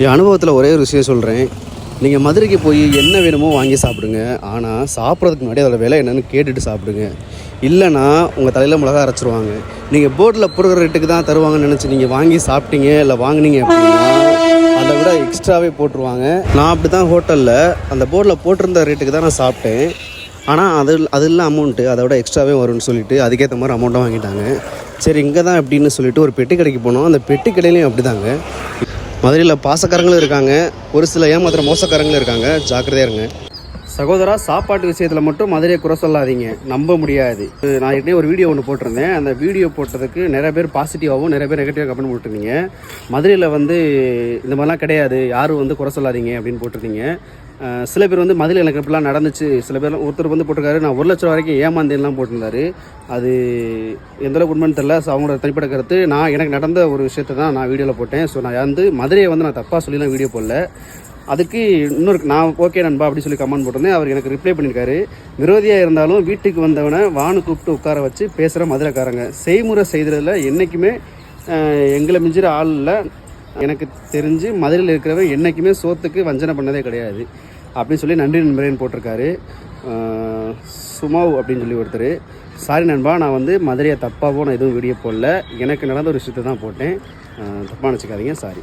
என் அனுபவத்தில் ஒரே ஒரு விஷயம் சொல்கிறேன் நீங்கள் மதுரைக்கு போய் என்ன வேணுமோ வாங்கி சாப்பிடுங்க. ஆனால் சாப்பிட்றதுக்கு முன்னாடி அதோட விலை என்னென்னு கேட்டுட்டு சாப்பிடுங்க. இல்லைன்னா உங்கள் தலையில் மிளகா அரைச்சிருவாங்க. நீங்கள் போட்டில் போடுற ரேட்டுக்கு தான் தருவாங்கன்னு நினச்சி நீங்கள் வாங்கி சாப்பிட்டீங்க இல்லை வாங்குனீங்க அப்படின்னா அதை விட எக்ஸ்ட்ராவே போட்டுருவாங்க. நான் அப்படி தான் ஹோட்டலில் அந்த போர்டில் போட்டிருந்த ரேட்டுக்கு தான் நான் சாப்பிட்டேன். ஆனால் அது அது இல்லை அமௌண்ட்டு அதை விட எக்ஸ்ட்ராவே வரும்னு சொல்லிட்டு அதுக்கேற்ற மாதிரி அமௌண்ட்டும் வாங்கிட்டாங்க. சரி இங்கே தான் அப்படின்னு சொல்லிட்டு ஒரு பெட்டி கடைக்கு போனோம். அந்த பெட்டி கடையிலையும் அப்படி தாங்க மதுரையில் பாசக்காரங்களும் இருக்காங்க. ஒரு சில ஏமாத்திர மோசக்காரங்களும் இருக்காங்க. ஜாக்கிரதையாக இருங்க. சகோதரா சாப்பாட்டு விஷயத்தில் மட்டும் மதுரையை குறை சொல்லாதீங்க. நம்ப முடியாது. நான் ஏற்கனவே ஒரு வீடியோ ஒன்று போட்டிருந்தேன். அந்த வீடியோ போட்டதுக்கு நிறைய பேர் பாசிட்டிவாகவும் நிறைய பேர் நெகட்டிவாக கமெண்ட் போட்டிருந்தீங்க. மதுரையில் வந்து இந்த மாதிரிலாம் கிடையாது. யாரும் வந்து குறை சொல்லாதீங்க அப்படின்னு போட்டிருந்தீங்க. சில பேர் வந்து மதுரையில் எனக்கு இப்படிலாம் நடந்துச்சு. சில பேர் ஒருத்தர் வந்து போட்டிருக்காரு. நான் ஒரு லட்சம் வரைக்கும் ஏமாந்தேன்லாம் போட்டிருந்தாரு. அது எந்தளவுக்கு உண்மைன்னு தெரியல. ஸோ அவங்களோட தனிப்பட்ட கருத்து நான் எனக்கு நடந்த ஒரு விஷயத்தை தான் நான் வீடியோவில் போட்டேன். ஸோ நான் வந்து மதுரையை வந்து நான் தப்பாக சொல்லிலாம் வீடியோ போடல. அதுக்கு இன்னொரு நான் ஓகே நண்பா அப்படி சொல்லி கமெண்ட் போட்டிருந்தேன். அவர் எனக்கு ரிப்ளை பண்ணியிருக்காரு. விரோதியாக இருந்தாலும் வீட்டுக்கு வந்தவனை வானு கூப்பிட்டு உட்கார வச்சு பேசுகிற மதுரைக்காரங்க. செய்முறை செய்கிறதுல என்றைக்குமே எங்களை மிஞ்சிற ஆள் இல்லை. எனக்கு தெரிஞ்சு மதுரையில் இருக்கிறவன் என்றைக்குமே சோத்துக்கு வஞ்சனை பண்ணதே கிடையாது. அப்படின்னு சொல்லி நன்றி நண்பரேன்னு போட்டிருக்காரு. சுமாவ் அப்படின்னு சொல்லி ஒருத்தர். சாரி நண்பா நான் வந்து மதுரையை தப்பாகவும் நான் எதுவும் வீடியோ போடல. எனக்கு நடந்த ஒரு விஷயத்தை தான் போட்டேன். தப்பாக நினச்சிக்காதீங்க. சாரி